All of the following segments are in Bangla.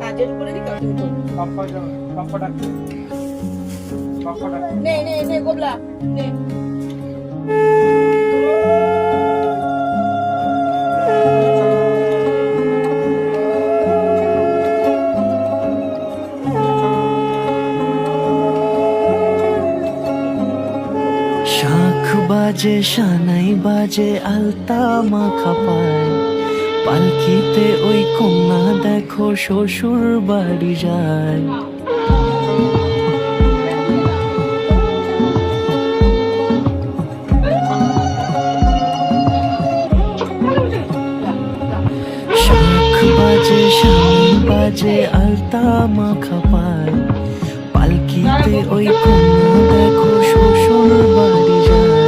কাজের উপরে পাপ্পা ডাকছে নে নে নে, গোবলা, নে। বাজে, সানাই বাজে, আলতা মাখা পায়। পালকিতে ওই কন্যা দেখো শ্বশুর বাড়ি যায়। বাজে বাজে, আলতা মাখা পায় পালকিতে ওই কন্যা দেখো শ্বশুর বাড়ি যায়।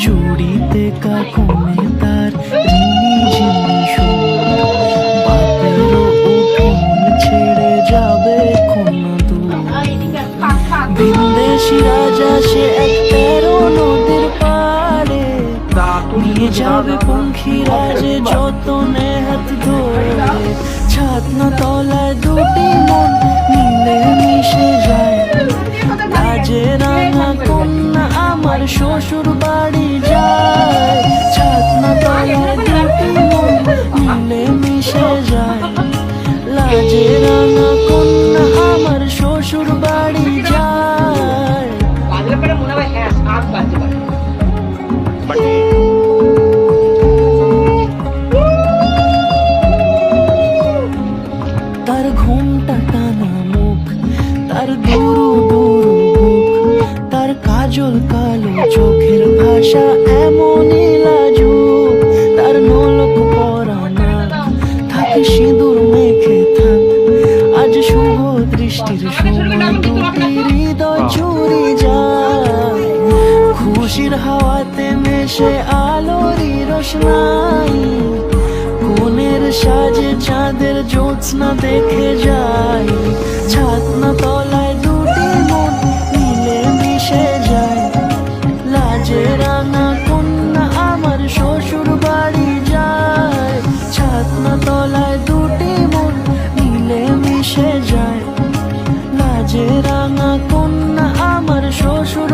চুড়িতে কাকনে তার রিনি রাজা এক তেরো নদীর নিয়ে যাবে রাজে ধরে। তলায় দুটি মন মিলে মিশে যায়। কাজে রাঙা কন্যা আমার শ্বশুর বাড়ি যায়। ছাতনা তলায় দুটি মন মিলে মিশে যায়। লাজে রাঙা কন্যা আমার শ্বশুর বাড়ি যায়। দুরু বুক তার কাজল কালো চোখের ভাষা এমনই লাজুক। তার নলক পরা নাক, থাকে সিঁদুর মেখে থাক। আজ শুভ দৃষ্টির হৃদয় চুরি যায়। খুশির হাওয়াতে মেশে আলোরই রোশনাই। কোনের সাজে চাঁদের জ্যোৎস্না দেখে যাই ছাতনা তল গলায় দুটি মন মিলে মিশে যায়। লাজে রাঙা কন্যা আমার শ্বশুর